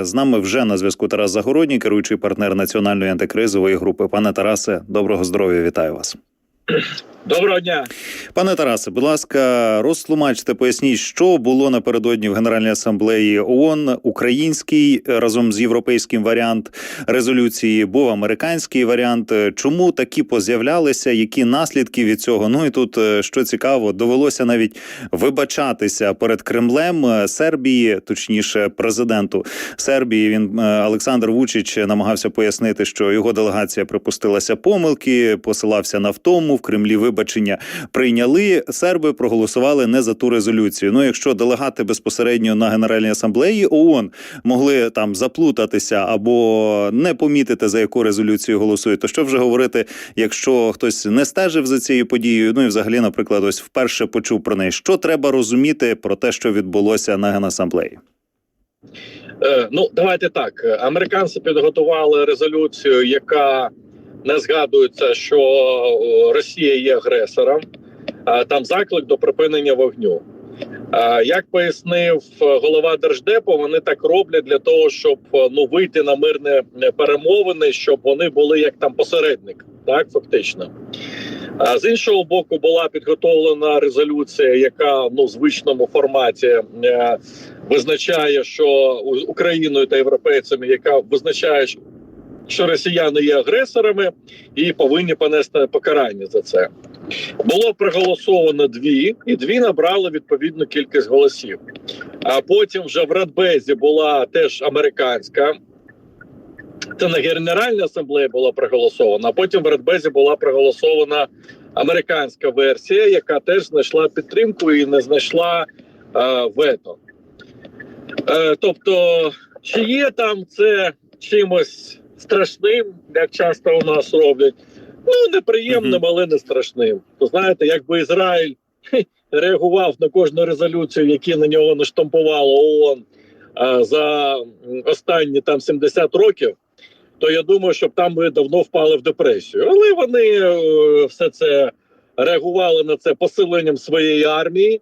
З нами вже на зв'язку Тарас Загородній, керуючий партнер національної антикризової групи. Пане Тарасе, доброго здоров'я, вітаю вас. Доброго дня. Пане Тарасе, будь ласка, розтлумачте, поясніть, що було напередодні в Генеральній асамблеї ООН, український разом з європейським варіант резолюції, був американський варіант. Чому такі поз'являлися? Які наслідки від цього? Ну і тут е, що цікаво, довелося навіть вибачатися перед Кремлем е, Сербії, точніше, президенту Сербії. Він е, Олександр Вучич намагався пояснити, що його делегація припустилася помилки, посилався на втому в Кремлі. Вибачення прийняли. Серби проголосували не за ту резолюцію. Ну, якщо делегати безпосередньо на Генеральній асамблеї ООН могли там заплутатися або не помітити за яку резолюцію голосують, то що вже говорити, якщо хтось не стежив за цією подією? Ну і взагалі, наприклад, ось вперше почув про неї. Що треба розуміти про те, що відбулося на генасамблеї? Е, ну, давайте так. Американці підготували резолюцію, яка не згадується, що Росія є агресором. Там заклик до припинення вогню. Як пояснив е, голова держдепу, вони так роблять для того, щоб е, ну вийти на мирне е, перемовини, щоб вони були як там посередник, так фактично. А з іншого боку, була підготовлена резолюція, яка ну в звичному форматі визначає, що Україною та європейцями, яка визначає, що- росіяни є агресорами і повинні понести покарання за це. Було проголосовано дві, і дві набрали відповідну кількість голосів. А потім вже в Радбезі була теж американська. Це на Генеральній асамблеї була проголосована, а потім в Радбезі була проголосована американська версія, яка теж знайшла підтримку і не знайшла е, вето. Е, тобто, чи є там це чимось страшним, як часто у нас роблять? Ну, неприємним, але не страшним. То знаєте, якби Ізраїль реагував на кожну резолюцію, які на нього наштампувало ООН е, за останні там 70 років, то я думаю, що б там ми давно впали в депресію. Але вони е, все це реагували на це посиленням своєї армії,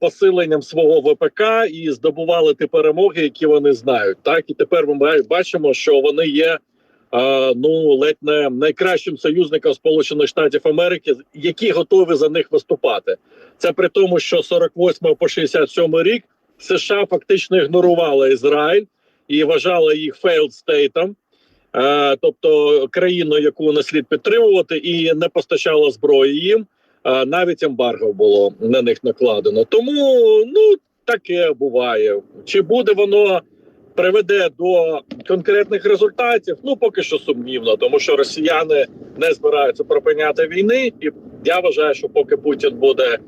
посиленням свого ВПК і здобували ті перемоги, які вони знають. Так і тепер ми бачимо, що вони є. е, Ну, ледь не найкращим союзником Сполучених Штатів Америки, які готові за них виступати. Це при тому, що з 48 по 67 рік США фактично ігнорували Ізраїль і вважали їх failed стейтом, е, тобто країною, яку не слід підтримувати, і не постачала зброї їм. Навіть ембарго було на них накладено. Тому ну таке буває. Чи буде воно приведе до конкретних результатів? Ну поки що сумнівно, тому що росіяни не збираються припиняти війни, і я вважаю, що поки Путін буде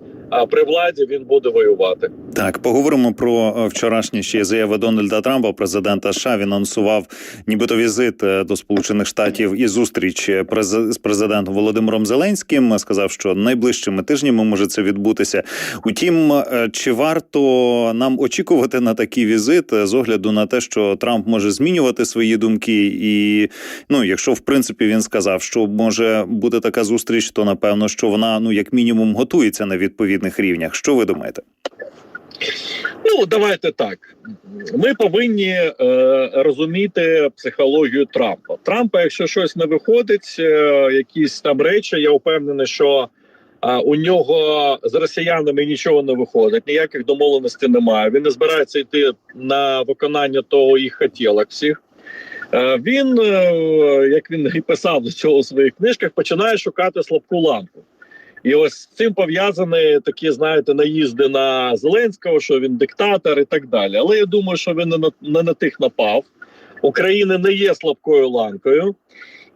при владі, він буде воювати. Так, поговоримо про е, вчорашні ще заяви Дональда Трампа, президента США. Він анонсував нібито візит е, до Сполучених Штатів і зустріч е, з президентом Володимиром Зеленським. Сказав, що найближчими тижнями може це відбутися. Утім, чи варто нам очікувати на такий візит з огляду на те, що Трамп може змінювати свої думки, і ну, якщо в принципі він сказав, що може бути така зустріч, то напевно, що вона ну як мінімум готується на відповідних рівнях. Що ви думаєте? Ну давайте так. Ми повинні е, розуміти психологію Трампа. Трампа, якщо щось не виходить, е, якісь там речі, я впевнений, що е, у нього з росіянами нічого не виходить, ніяких домовленостей немає. Він не збирається йти на виконання того їх хотілок всіх. Е, він, е, як він і писав до цього у своїх книжках, починає шукати слабку лампу. І ось з цим пов'язані такі, знаєте, наїзди на Зеленського, що він диктатор і так далі. Але я думаю, що він не на, не на тих напав. Україна не є слабкою ланкою,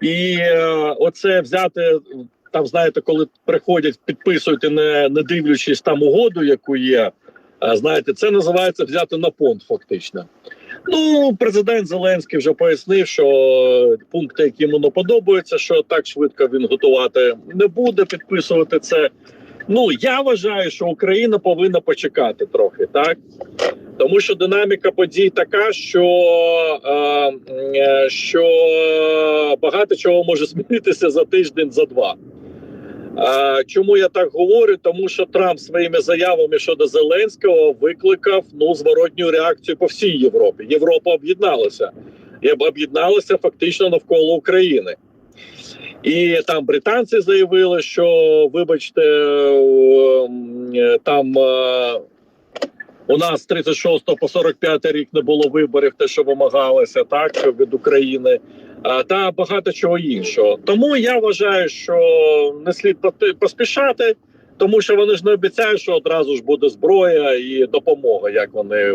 і е, оце взяти там, знаєте, коли приходять, підписують, не, не дивлячись там угоду, яку є. Знаєте, це називається взяти на понт, фактично. Ну, президент Зеленський вже пояснив, що пункти, які йому не подобаються, що так швидко він готувати не буде підписувати це. Ну я вважаю, що Україна повинна почекати трохи, так тому що динаміка подій така, що, е, е, що багато чого може змінитися за тиждень, за два. А, чому я так говорю? Тому що Трамп своїми заявами щодо Зеленського викликав ну зворотню реакцію по всій Європі. Європа об'єдналася, Я об'єдналася фактично навколо України. І там британці заявили, що вибачте, там е, у нас з 36 по 45 рік не було виборів, те, що вимагалося, так від України, та багато чого іншого. Тому я вважаю, що не слід поспішати, тому що вони ж не обіцяють, що одразу ж буде зброя і допомога, як вони е,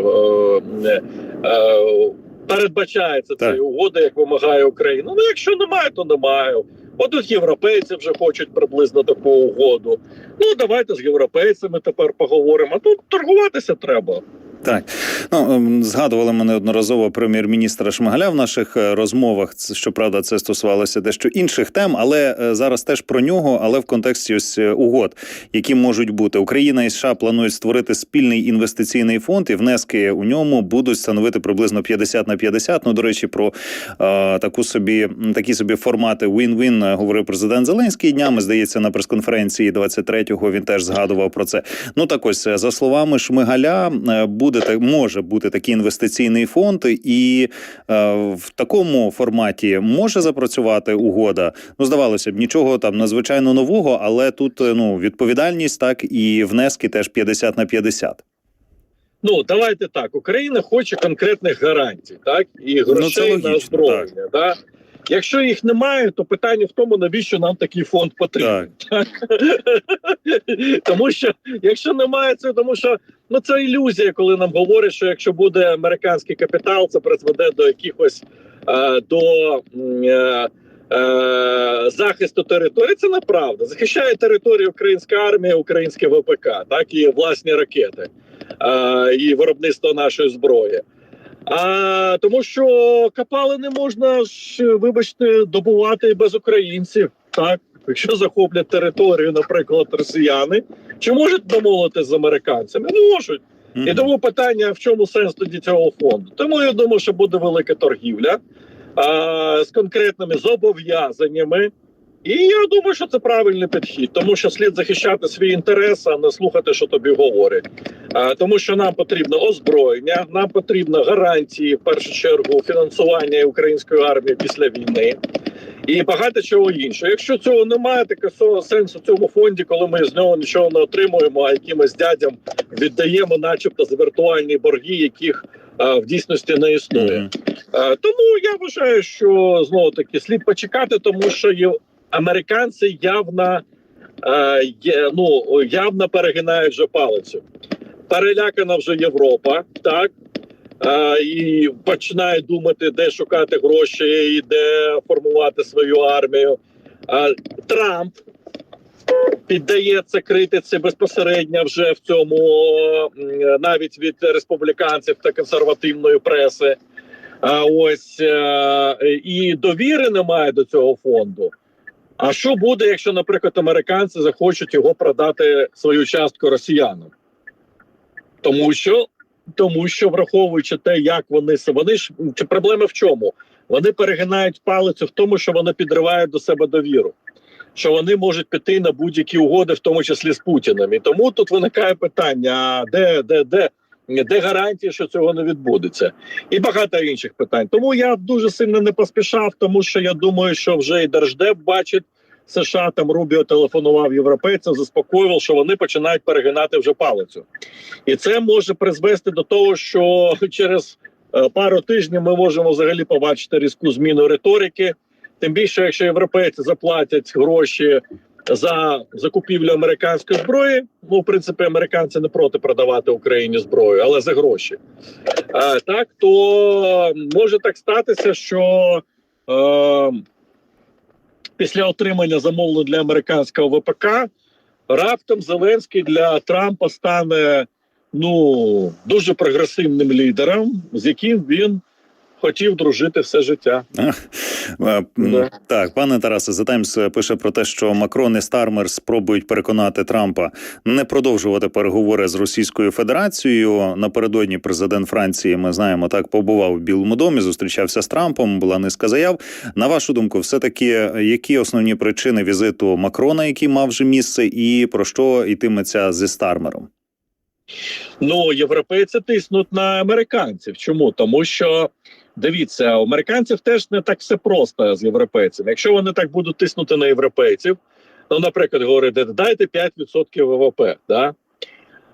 е, е, передбачається цієї угоди, як вимагає Україна. Ну якщо немає, то немає. От тут європейці вже хочуть приблизно таку угоду. Ну давайте з європейцями тепер поговоримо. А тут торгуватися треба. Так, ну ем, згадували ми неодноразово прем'єр-міністра Шмигаля в наших е, розмовах. Щоправда, це стосувалося дещо інших тем, але е, зараз теж про нього, але в контексті ось е, угод, які можуть бути. Україна і США планують створити спільний інвестиційний фонд, і внески у ньому будуть становити приблизно 50 на 50. Ну до речі, про е, таку собі такі собі формати win-win говорив президент Зеленський днями. Здається, на прес-конференції 23-го він теж згадував про це. Ну так ось за словами Шмигаля, е, буде може бути такий інвестиційний фонд, і е, в такому форматі може запрацювати угода. Ну здавалося б, нічого там надзвичайно нового, але тут е, ну відповідальність, так і внески теж 50 на 50. Ну давайте так. Україна хоче конкретних гарантій, так і грошей Ну, логічно, на озброєння. Да? Якщо їх немає, то питання в тому, навіщо нам такий фонд потрібен. Так. тому що якщо немає це, тому що ну це ілюзія, коли нам говорять, що якщо буде американський капітал, це призведе до якихось е, до е, е, захисту території. Це неправда. Захищає територію українська армія, українське ВПК, так і власні ракети е, і виробництво нашої зброї. А тому, що капали не можна ж, вибачте, добувати без українців. Так, якщо захоплять територію, наприклад, росіяни, чи можуть домовити з американцями? Можуть. І тому питання: в чому сенс тоді цього фонду? Тому я думаю, що буде велика торгівля а, з конкретними зобов'язаннями. І я думаю, що це правильний підхід, тому що слід захищати свій інтерес, а не слухати, що тобі говорять. А, тому що нам потрібно озброєння, нам потрібно гарантії в першу чергу фінансування української армії після війни. І багато чого іншого. Якщо цього немає, такого сенсу в цьому фонді, коли ми з нього нічого не отримуємо, а якимось дядям віддаємо, начебто, за віртуальні борги, яких а, в дійсності не існує. Мгм. Е, Тому я вважаю, що знову таки слід почекати, тому що є американці явно е, є, ну явно перегинають вже палицю. Перелякана вже Європа, так е, і починає думати, де шукати гроші і де формувати свою армію. Е, Трамп піддається критиці безпосередньо вже в цьому навіть від республіканців та консервативної преси. А ось е, і довіри немає до цього фонду. А що буде, якщо, наприклад, американці захочуть його продати свою частку росіянам? Тому що, тому що враховуючи те, як вони вони ж чи проблема в чому? Вони перегинають палицю в тому, що вони підривають до себе довіру, що вони можуть піти на будь-які угоди, в тому числі з Путіним. І тому тут виникає питання: де, де, де, де гарантії, що цього не відбудеться, і багато інших питань. Тому я дуже сильно не поспішав, тому що я думаю, що вже і Держдеп бачить. США там Рубіо телефонував європейцям, заспокоював, що вони починають перегинати вже палицю, і це може призвести до того, що через е, пару тижнів ми можемо взагалі побачити різку зміну риторики. Тим більше, якщо європейці заплатять гроші за закупівлю американської зброї, ну в принципі, американці не проти продавати Україні зброю, але за гроші. Е, так то може так статися, що е, після отримання замовлень для американського ВПК раптом Зеленський для Трампа стане ну дуже прогресивним лідером, з яким він хотів дружити все життя. Е, Да. Так, пане Тарасе, The Times пише про те, що Макрон і Стармер спробують переконати Трампа не продовжувати переговори з Російською Федерацією. Напередодні президент Франції, ми знаємо, так побував в Білому домі, зустрічався з Трампом. Була низка заяв. На вашу думку, все таки які основні причини візиту Макрона, який мав вже місце, і про що йтиметься зі Стармером? Ну, європейці тиснуть на американців. Чому? Тому що дивіться, у американців теж не так все просто з європейцями. Якщо вони так будуть тиснути на європейців, ну, наприклад, говорити, дайте 5% ВВП. Да?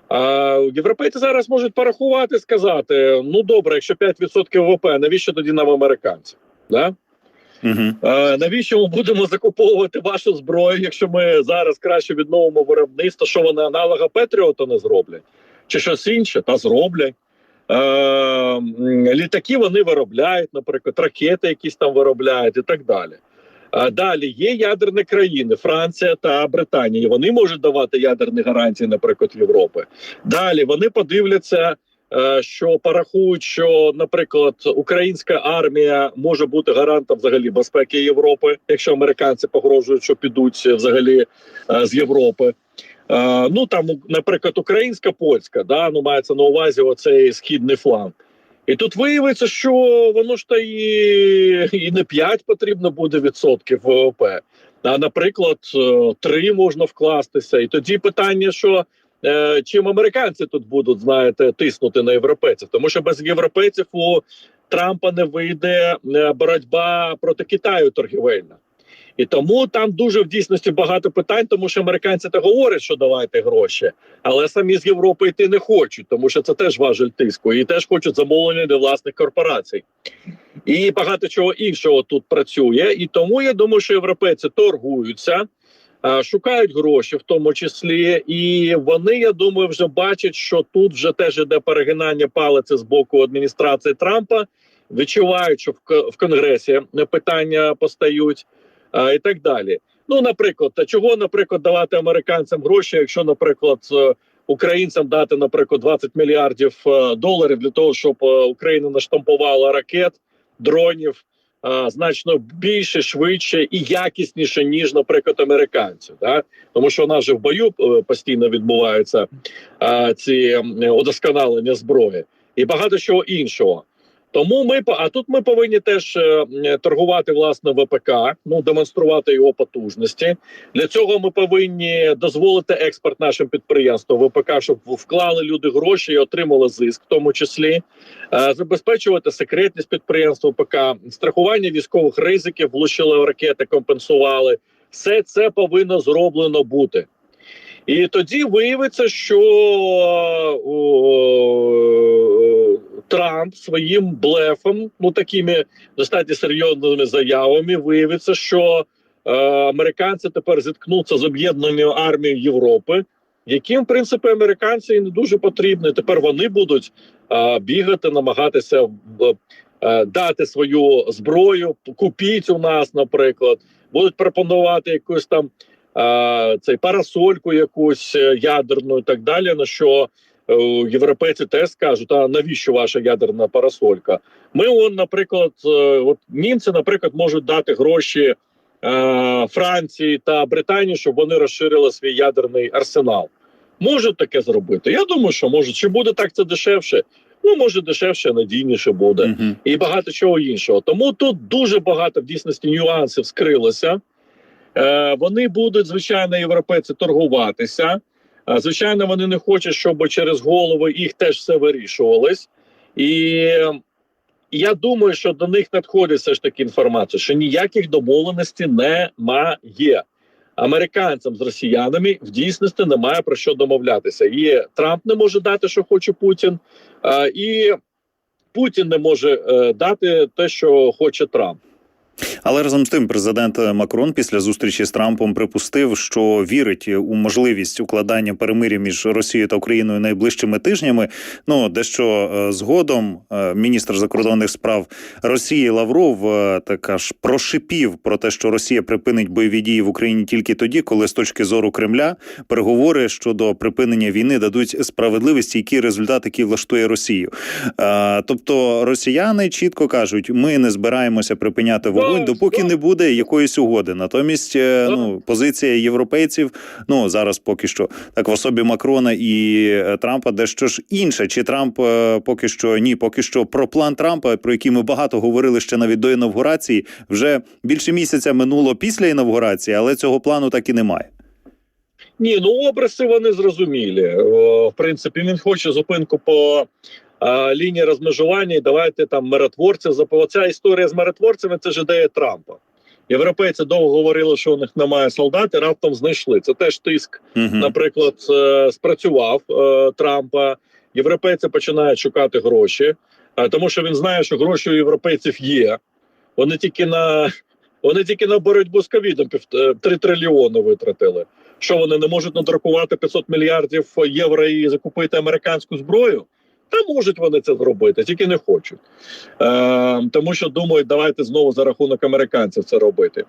А європейці зараз можуть порахувати, сказати: ну добре, якщо 5% ВВП, навіщо тоді нам американці? Да? Угу. Е, навіщо ми будемо закуповувати вашу зброю, якщо ми зараз краще відновимо виробництво, що вони аналога Петріоту не зроблять? Чи щось інше? Та зроблять. Е, літаки вони виробляють, наприклад, ракети якісь там виробляють і так далі. А далі є ядерні країни, Франція та Британія. Вони можуть давати ядерні гарантії, наприклад, Європи. Далі вони подивляться, е, що порахують, що, наприклад, українська армія може бути гарантом взагалі безпеки Європи, якщо американці погрожують, що підуть взагалі е, з Європи. Е, Ну там, наприклад, українська польська, да ну мається на увазі оцей східний фланг. І тут виявиться, що воно ж та і, і не 5 потрібно буде відсотків ВВП, а наприклад, 3 можна вкластися. І тоді питання, що е, чим американці тут будуть, знаєте, тиснути на європейців, тому що без європейців у Трампа не вийде е, боротьба проти Китаю торгівельна. І тому там дуже в дійсності багато питань, тому що американці то говорять, що давайте гроші, але самі з Європи йти не хочуть, тому що це теж важель тиску, і теж хочуть замовлення для власних корпорацій. І багато чого іншого тут працює. І тому я думаю, що європейці торгуються, шукають гроші, в тому числі, і вони, я думаю, вже бачать, що тут вже теж іде перегинання палиці з боку адміністрації Трампа. Відчувають, що в Конгресі питання постають і так далі. Ну, наприклад, та чого, наприклад, давати американцям гроші, якщо, наприклад, е, українцям дати, наприклад, 20 мільярдів е, доларів для того, щоб е, Україна наштампувала ракет, дронів значно більше, швидше і якісніше, ніж, наприклад, американці. Да? Тому що у нас же в бою постійно відбуваються ці удосконалення зброї і багато чого іншого. Тому ми а тут ми повинні теж е, торгувати власне ВПК, ну демонструвати його потужності. Для цього ми повинні дозволити експорт нашим підприємствам ВПК, щоб вклали люди гроші і отримали зиск, в тому числі Е, забезпечувати секретність підприємств ВПК, страхування військових ризиків, влучили ракети, компенсували. Все це повинно зроблено бути. І тоді виявиться, що о, Трамп своїм блефом, ну такими достатньо серйозними заявами, виявиться, що е, американці тепер зіткнуться з об'єднаною армією Європи, яким в принципі американці не дуже потрібні. Тепер вони будуть е, бігати, намагатися е, дати свою зброю, купіть у нас, наприклад, будуть пропонувати якусь там е, цей парасольку, якусь е, ядерну і так далі. На що європейці теж скажуть: а навіщо ваша ядерна парасолька? Ми, он, наприклад, е, от німці, наприклад, можуть дати гроші. е, Франції та Британії, щоб вони розширили свій ядерний арсенал, можуть таке зробити. Я думаю, що можуть. Чи буде так це дешевше? Ну може дешевше, надійніше буде Угу. і багато чого іншого. Тому тут дуже багато в дійсності нюансів скрилося. Е, вони будуть, звичайно, європейці торгуватися. Е, звичайно, вони не хочуть, щоб через голови їх теж все вирішувалось. І я думаю, що до них надходить все ж таки інформація, що ніяких домовленостей немає. Американцям з росіянами в дійсності немає про що домовлятися. І Трамп не може дати, що хоче Путін, е, і Путін не може е, дати те, що хоче Трамп. Але разом з тим, президент Макрон після зустрічі з Трампом припустив, що вірить у можливість укладання перемиря між Росією та Україною найближчими тижнями. Ну дещо е, згодом е, міністр закордонних справ Росії Лавров е, така ж прошипів про те, що Росія припинить бойові дії в Україні тільки тоді, коли з точки зору Кремля переговори щодо припинення війни дадуть справедливість, який результат, який влаштує Росію. Тобто росіяни чітко кажуть, ми не збираємося припиняти вогонь, Так, допоки не буде якоїсь угоди. Натомість, е, ну позиція європейців, ну зараз поки що так в особі Макрона і е, Трампа, дещо ж інше. Чи Трамп е, поки що ні, поки що про план Трампа, про який ми багато говорили ще навіть до інавгурації, вже більше місяця минуло після інавгурації, але цього плану так і немає. Ні, ну образи вони зрозумілі. В принципі, він хоче зупинку по а, лінії розмежування. І давайте там миротворців запо- Ця історія з миротворцями це ж ідея Трампа. Європейці довго говорили, що у них немає солдат, і раптом знайшли. Це теж тиск Угу. наприклад, е, спрацював е, Трампа. Європейці починають шукати гроші, е, тому що він знає, що гроші у європейців є. Вони тільки на вони тільки на боротьбу з ковідом е, 3 трильйони витратили. Що вони не можуть надрукувати 500 мільярдів євро і закупити американську зброю? Та можуть вони це зробити, тільки не хочуть. Е, тому що думають, давайте знову за рахунок американців це робити.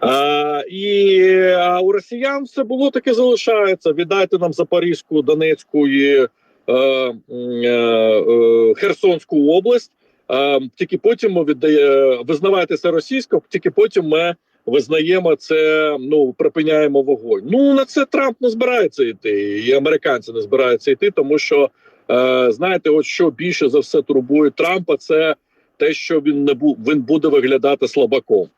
А, і а у росіян все було таке залишається. Віддайте нам Запорізьку, Донецьку і е, е, е, Херсонську область. Е, тільки потім ми віддає, визнавайтеся російською, тільки потім ми визнаємо це. Ну припиняємо вогонь. Ну на це Трамп не збирається йти, і американці не збираються йти, тому що е, знаєте, от що більше за все турбує Трампа, це те, що він не бу, він буде виглядати слабаком.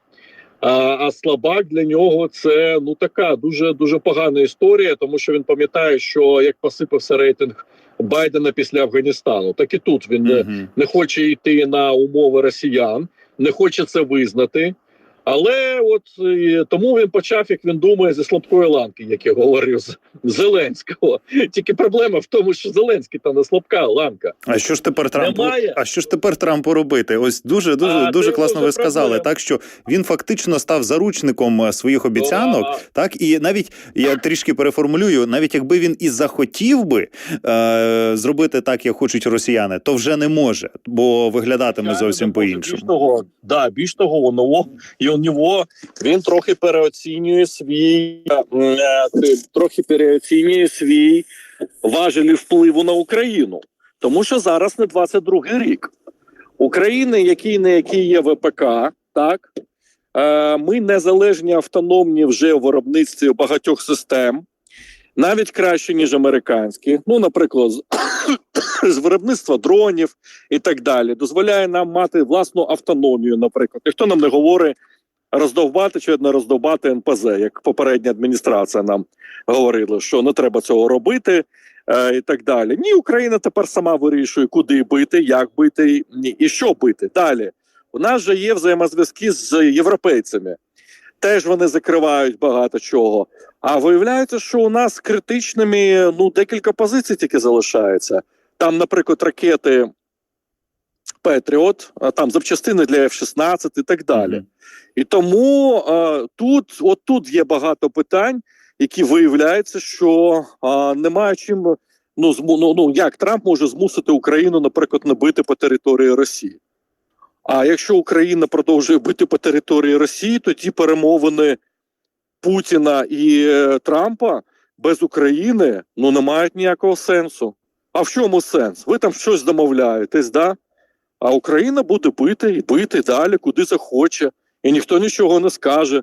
А, а слабак для нього це ну така дуже дуже погана історія, тому що він пам'ятає, що як посипався рейтинг Байдена після Афганістану, так і тут він не, не хоче йти на умови росіян, не хоче це визнати. Але от е, тому він почав, як він думає, зі слабкої ланки, як я говорив з Зеленського. Тільки проблема в тому, що Зеленський та не слабка ланка. А що ж тепер Трампу? Немає. А що ж тепер Трампу робити? Ось дуже дуже А, дуже класно ви сказали. проблема. Так що він фактично став заручником е, своїх обіцянок. А, Так і навіть я трішки переформулюю, навіть якби він і захотів би е, зробити так, як хочуть росіяни, то вже не може, бо виглядатиме зовсім по Більш того, да, більш того, і у нього він трохи переоцінює свій е, трохи переоцінює свій важелі впливу на Україну, тому що зараз не 22-й рік. України, який не який є ВПК, так е, ми незалежні автономні вже в виробництві багатьох систем, навіть краще ніж американські. Ну, наприклад, з виробництва дронів і так далі, дозволяє нам мати власну автономію. Наприклад, ніхто нам не говорить роздовбати чи не роздовбати НПЗ, як попередня адміністрація нам говорила, що не треба цього робити. е, І так далі. Ні, Україна тепер сама вирішує, куди бити, як бити і що бити. Далі у нас же є взаємозв'язки з європейцями. Теж вони закривають багато чого. А виявляється, що у нас критичними ну декілька позицій тільки залишається. Там, наприклад, ракети Петріот, там запчастини для F-16 і так далі. Мгм. І тому е, тут, от тут є багато питань, які виявляється, що е, немає чим. Ну, зму, ну, ну як Трамп може змусити Україну, наприклад, не бити по території Росії. А якщо Україна продовжує бити по території Росії, то ті перемовини Путіна і е, Трампа без України ну не мають ніякого сенсу. А в чому сенс? Ви там щось домовляєтесь, да? А Україна буде бити і бити далі, куди захоче, і ніхто нічого не скаже.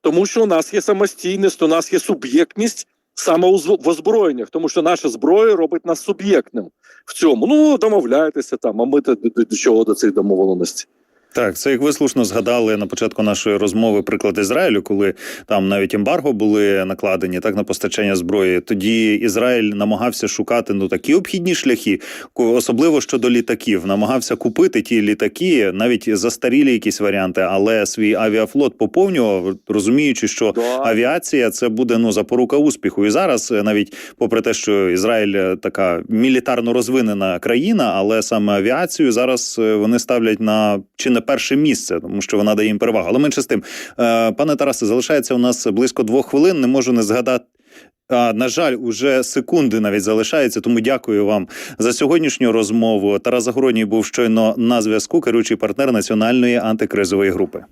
Тому що у нас є самостійність, у нас є суб'єктність саме в озброєннях, тому що наша зброя робить нас суб'єктним в цьому. Ну домовляйтеся там, а ми до, чого до цих домовленостей. Так, це як ви слушно згадали на початку нашої розмови приклад Ізраїлю, коли там навіть ембарго були накладені так на постачання зброї. Тоді Ізраїль намагався шукати ну такі обхідні шляхи, особливо щодо літаків. Намагався купити ті літаки, навіть застарілі якісь варіанти, але свій авіафлот поповнював, розуміючи, що авіація це буде ну запорука успіху. І зараз, е, навіть попри те, що Ізраїль е, така мілітарно розвинена країна, але саме авіацію зараз е, вони ставлять на чи не перше місце, тому що вона дає їм перевагу. Але менше з тим, Е, пане Тарасе, залишається у нас близько двох хвилин. Не можу не згадати. А, на жаль, уже секунди навіть залишається. Тому дякую вам за сьогоднішню розмову. Тарас Загородній був щойно на зв'язку, керуючий партнер національної антикризової групи.